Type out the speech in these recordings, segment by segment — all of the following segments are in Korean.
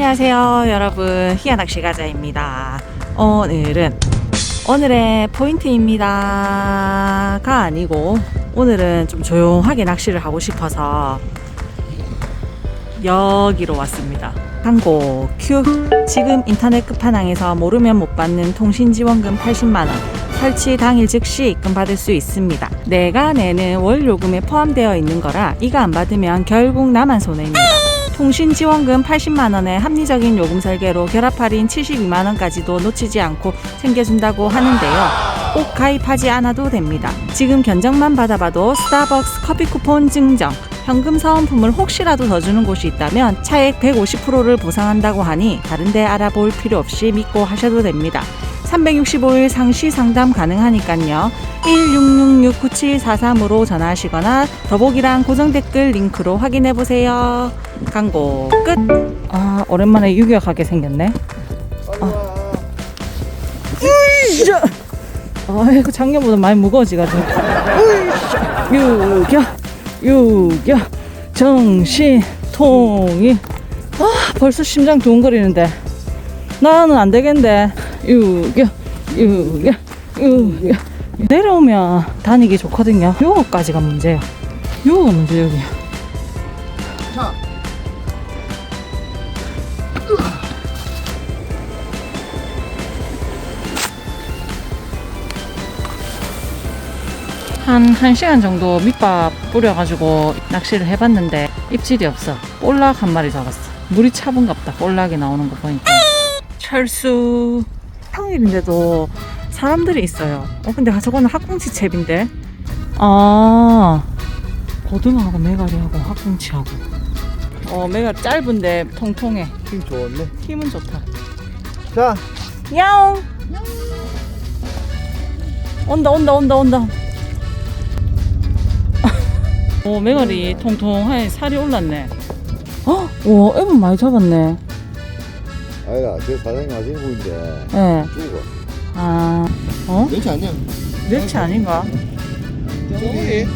안녕하세요 여러분. 희야낚시 가자입니다. 오늘은 오늘의 포인트입니다 가 아니고 오늘은 좀 조용하게 낚시를 하고 싶어서 여기로 왔습니다. 항고 큐. 지금 인터넷 끝판왕에서 모르면 못 받는 통신지원금 80만원. 설치 당일 즉시 입금 받을 수 있습니다. 내가 내는 월 요금에 포함되어 있는 거라 이거 안 받으면 결국 나만 손해입니다 통신 지원금 80만 원에 합리적인 요금 설계로 결합 할인 72만 원까지도 놓치지 않고 챙겨준다고 하는데요. 꼭 가입하지 않아도 됩니다. 지금 견적만 받아봐도 스타벅스 커피 쿠폰 증정, 현금 사은품을 혹시라도 더 주는 곳이 있다면 차액 150%를 보상한다고 하니 다른데 알아볼 필요 없이 믿고 하셔도 됩니다. 365일 상시 상담 가능하니깐요. 1666-9743으로 전화하시거나 더보기랑 고정 댓글 링크로 확인해 보세요. 광고 끝. 아 오랜만에 유격하게 생겼네. 아. 으이샤. 아이고 작년보다 많이 무거워지가지고. 으이샤. 유격, 유격, 정신, 통일. 아 벌써 심장 두근거리는데. 나는 안 되겠는데. 유격, 유격, 유격. 내려오면 다니기 좋거든요. 요거까지가 문제야. 요거가 문제 여기. 자, 한 1시간 정도 밑밥 뿌려가지고 낚시를 해봤는데 입질이 없어. 볼락 한 마리 잡았어. 물이 차분갑다. 볼락이 나오는 거 보니까. 철수. 평일인데도 사람들이 있어요. 어, 근데 저거는 학궁치 채비인데? 아, 고등어하고 메가리하고 학궁치하고. 어, 메가리 짧은데 통통해. 힘 좋았네. 힘은 좋다. 자, 야옹! 온다, 온다, 온다, 온다. 오, 메가리 통통하게 살이 올랐네. 어? 와, 애분 많이 잡았네. 아니라 제 사장님 하시는 분인데 예. 네. 죽어. 아, 어? 그렇지 않냐? 멸치 아닌가? 저기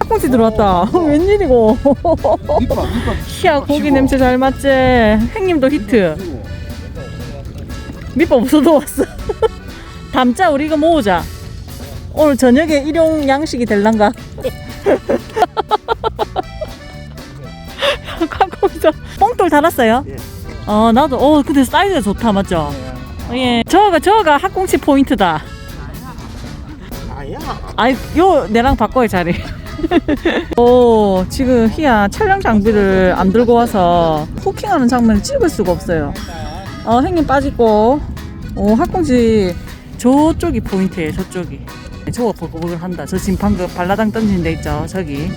학꽁치 들어왔다. 웬일이고. 밑밥, 밑밥. 희야, 고기 냄새 잘 맞지? 행님도 히트. 밑밥 없어도 왔어. 담자, 우리 이거 모으자. 오늘 저녁에 일용 양식이 될란가? kak콩이죠. 뽕돌 달았어요? 예. 어, 나도, 어, 근데 사이즈가 좋다, 맞죠? 예. 저가, 저가 학꽁치 포인트다. 아야. 아이, 요, 내랑 바꿔요, 자리. 오, 지금 희야 촬영 장비를 안 들고 와서 후킹하는 장면을 찍을 수가 없어요. 어, 행님 빠지고, 오, 학꽁지 저쪽이 포인트예요, 저쪽이. 저거 버글버글 한다. 저 지금 방금 발라당 던진 데 있죠, 저기.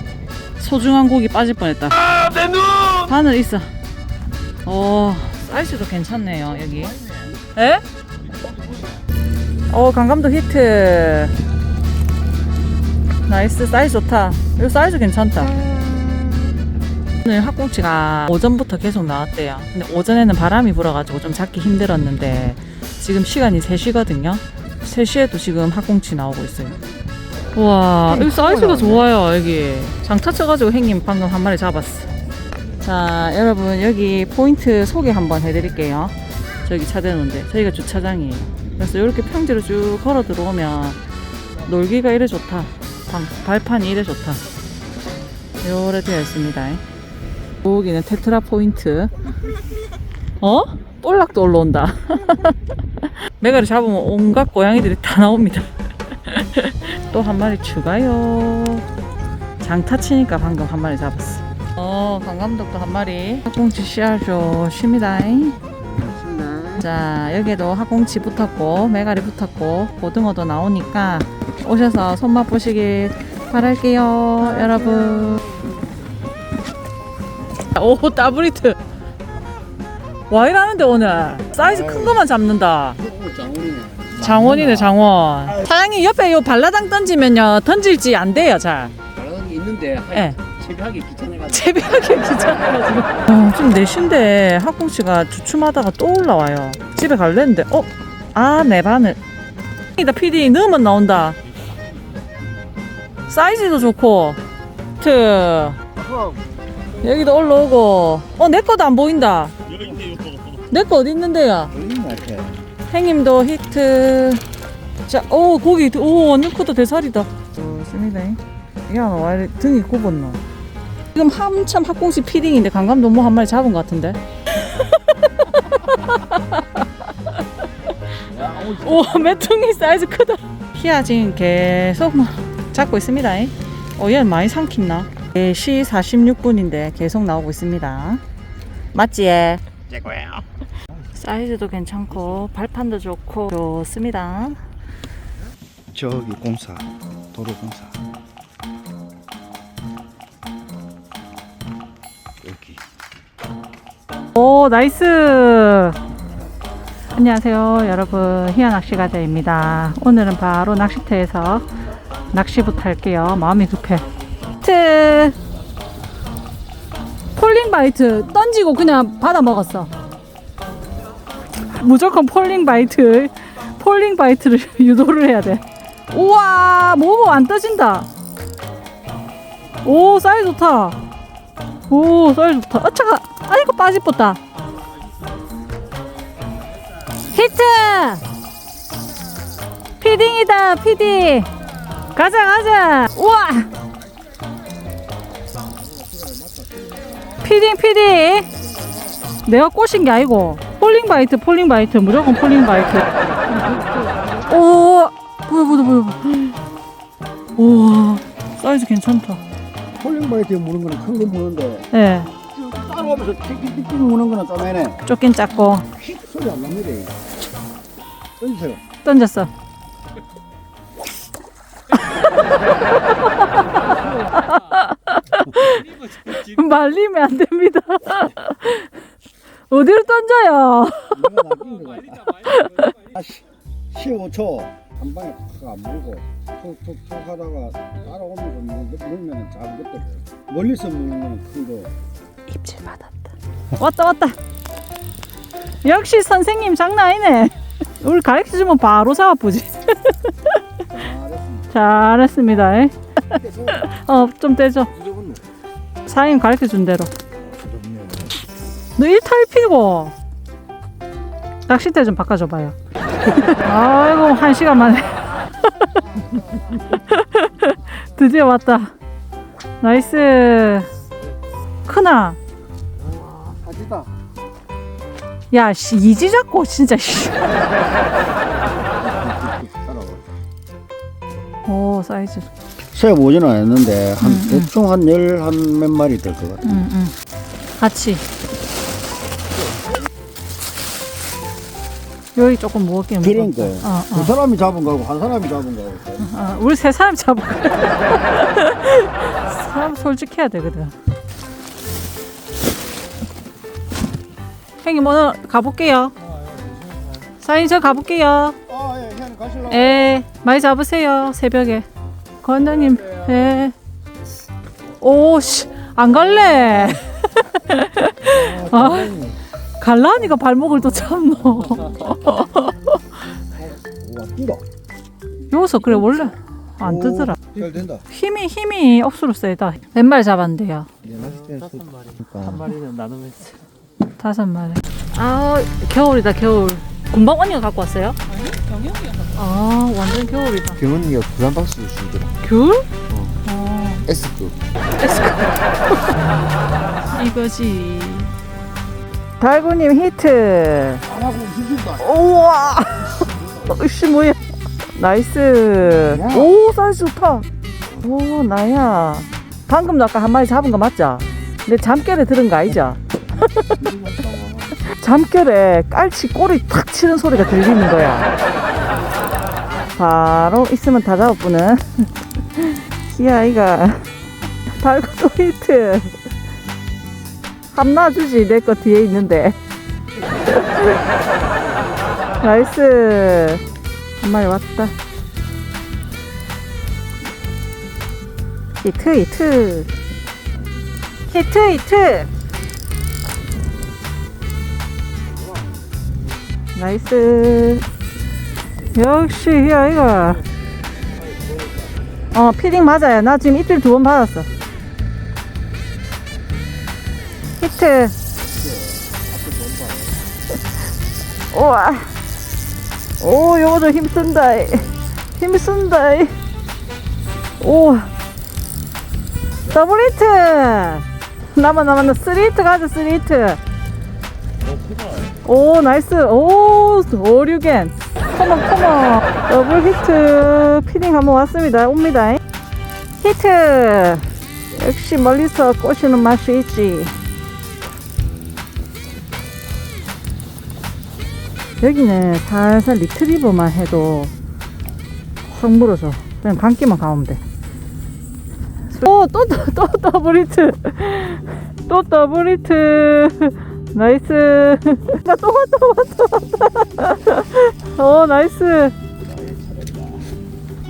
소중한 고기 빠질 뻔했다. 아, 내 눈! 바늘 있어. 오, 사이즈도 괜찮네요, 여기. 에? 오, 강감도 히트. 나이스 사이즈 좋다. 이거 사이즈 괜찮다. 오늘 학꽁치가 오전부터 계속 나왔대요. 근데 오전에는 바람이 불어가지고 좀 잡기 힘들었는데 지금 시간이 3시거든요. 3시에도 지금 학꽁치 나오고 있어요. 우와 여기 사이즈가 좋아요 여기. 장타 쳐가지고 행님 방금 한 마리 잡았어 자 여러분 여기 포인트 소개 한번 해드릴게요 저기 차 대놓은데 저희가 주차장이에요 그래서 이렇게 평지로 쭉 걸어 들어오면 놀기가 이래 좋다 방, 발판이 이래 좋다. 요래 되어 있습니다. 여기는 테트라 포인트. 어? 볼락도 올라온다. 메가를 잡으면 온갖 고양이들이 다 나옵니다. 또 한 마리 추가요. 장타 치니까 방금 한 마리 잡았어. 어, 강감독도 한 마리. 학꽁치 씨알 조심이다. 자, 여기도 학꽁치 붙었고, 메가리 붙었고, 고등어도 나오니까 오셔서 손맛 보시길 바랄게요, 여러분. 오, 더블히트. 와 이라는데 오늘 사이즈 큰 거만 잡는다. 장원이네 장원. 사장님 옆에 요 발라당 던지면요 던질지 안 돼요 잘. 게 있는데 예. 체 크하기 귀찮아가지고 채비하기 귀찮아가지고. 어, 좀 내신데 학꽁치가 주춤하다가 또 올라와요. 집에 갈랬는데 어? 아 내 바늘. 이다 PD 넣으면 나온다. 사이즈도 좋고. 트. 여기도 올라오고. 어내 거도 안 보인다. 내 거 어디 같아. 행님도 히트. 자, 오, 고기, 오, 완전 크다, 대살이다. 좋습니다. 야, 와, 등이 굽었노. 지금 한참 학공식 피딩인데 강감도 뭐한 마리 잡은 것 같은데? 오, 메퉁이 사이즈 크다. 희야 지금 계속 뭐 잡고 있습니다. 어, 얘는 많이 삼킨나? 4시 46분인데 계속 나오고 있습니다. 맞지? 최고예요. 사이즈도 괜찮고 발판도 좋고 좋습니다. 저기 공사, 도로 공사. 오 나이스. 안녕하세요 여러분 희야 낚시가자입니다. 오늘은 바로 낚시터에서 낚시부터 할게요. 마음이 급해. 트 폴링 바이트 던지고 그냥 받아 먹었어. 무조건 폴링 바이트 폴링 바이트를 유도를 해야 돼. 우와 모모 안 떠진다. 오 사이즈 좋다. 오 사이즈 좋다. 아 차가 아이고 빠지겠다. 히트! 피딩이다 피딩. 가자 가자. 우와. 피딩 피딩. 내가 꼬신 게 아니고 폴링 바이트 폴링 바이트 무조건 폴링 바이트. 오 보여 보여 보여. 우와 사이즈 괜찮다. 폴링 바이트에 무는 거는 큰거 무는데 예. 네, 따라오면서 틱틱틱틱 무는 거는 좀 애네. 쫓긴 작고 소리 안 납니다. 이거. 던지세요. 던졌어. 말리면 안 됩니다. 어디로 던져요? 내가 낚인 거야. 아, 15초 한 방에 탁안 물고 툭툭툭 하다가 따라오면서 물- 물면은 작은 것들 멀리서 거는 큰 거. 입질 받았다. 왔다 왔다. 역시 선생님 장난 아니네. 우리 가르쳐 주면 바로 잡아보지. 잘했습니다. 어, 좀 떼줘. 무조건 사장님 가르쳐 준 대로. 좋네요. 너 1탈 피고 낚싯대 좀 바꿔줘봐요. 아이고 한 시간 만에 드디어 왔다. 나이스. 크나? 하지다. 야, 씨, 이지 잡고 진짜. 씨. 오 사이즈. 새 보지는 않았는데 한 음, 음. 대충 한 열 한 몇 마리 될 것 같아. 응, 응. 같이. 여기 조금 무겁게 그러니까 무겁다. 어, 두 사람이 잡은 거하고 한 사람이 잡은 거하고 어, 우리 세 사람 잡아. 사람 솔직해야 되거든. 형님 오늘 가볼게요. 사인 저 가볼게요. 아, 예, 가실라고. 에 많이 잡으세요 새벽에. 권장님. 에. 오씨 안 갈래. 아, 갈라니까 발목을 또 참노. 와. 여기서 그래 원래 안 뜨더라. 잘 된다. 힘이 힘이 억수로 세다. 몇 마리 잡았는데요? 다섯 마리. 한 마리는 나누면 다섯 마리. 아 겨울이다 겨울. 금방 언니가 갖고 왔어요? 아니 경영이가 갖고. 아 완전 겨울이다. 경은이가 불안 박스 주시더라. 겨울? 어. S급. 이거지. 달구님 히트. 안 하고 주신다. 우와. 으씨 뭐야. 나이스. 야. 오 사이즈 좋다. 오 나야. 방금 도 아까 한 마리 잡은 거 맞죠? 내 잠결에 들은 거 아니죠? 잠결에 깔치 꼬리 탁 치는 소리가 들리는 거야. 바로 있으면 다 잡아보는 기아이가 달고도 히트. 함놔주지 내 거 뒤에 있는데. 나이스. 한 마리 왔다. 히트 히트. 히트 히트. 나이스. 역시 이 아이가. 어 피딩 맞아요. 나 지금 이틀 두 번 받았어. 히트. 우와. 오, 요거도 힘쓴다. 힘쓴다. 오. 더블 히트. 남아 남아 나 쓰리 히트 가자 쓰리 히트. 오 나이스. 오 오류겐. 컴온 컴온. 더블 히트. 피딩 한번 왔습니다. 옵니다. 히트. 역시 멀리서 꼬시는 맛이 있지. 여기는 살살 리트리버만 해도 확 물어서 그냥 감기만 가면 돼. 오, 또, 또, 또 더블 히트. 또 더블 히트. 나이스. 나 또 왔다, 왔다, 왔다. 오, 나이스.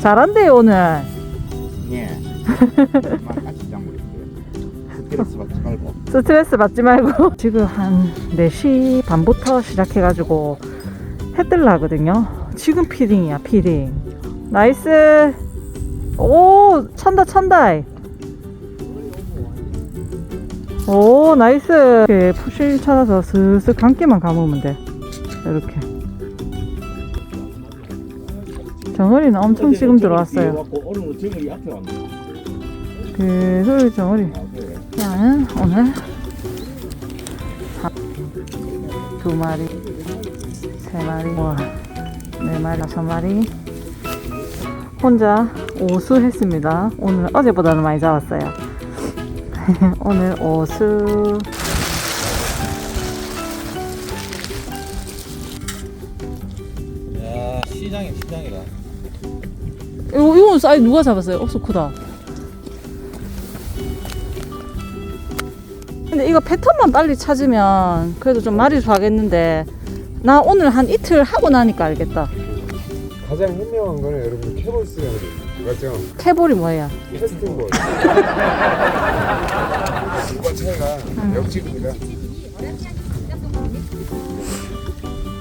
잘한대요, 오늘. 예. 같이 스트레스 받지 말고. 스트레스 받지 말고 지금 한 4시 반부터 시작해가지고 해 뜰라 하거든요 지금 피딩이야 피딩 나이스 오 찬다 찬다 오 나이스 이렇게 푸실 찾아서 슬슬 감기만 감으면 돼 이렇게 정어리는 엄청 지금 들어왔어요. 그 소리 정어리 나는 오늘 두 마리, 세 마리, 와, 네 마리, 다섯 마리. 혼자 오수했습니다. 오늘 어제보다는 많이 잡았어요. 오늘 오수. 야 시장이 시장이다. 이거, 이건 사이 누가 잡았어요? 억수 크다. 근데 이거 패턴만 빨리 찾으면 그래도 좀 말이 좋아하겠는데 나 오늘 한 이틀 하고 나니까 알겠다. 가장 현명한 거는 여러분 캐볼스가 맞죠? 캐볼이 뭐야? 캐스팅볼 이번 차이가 역직입니다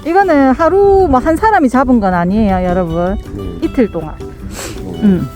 이거는 하루 뭐 한 사람이 잡은 건 아니에요, 여러분. 네. 이틀 동안. 음.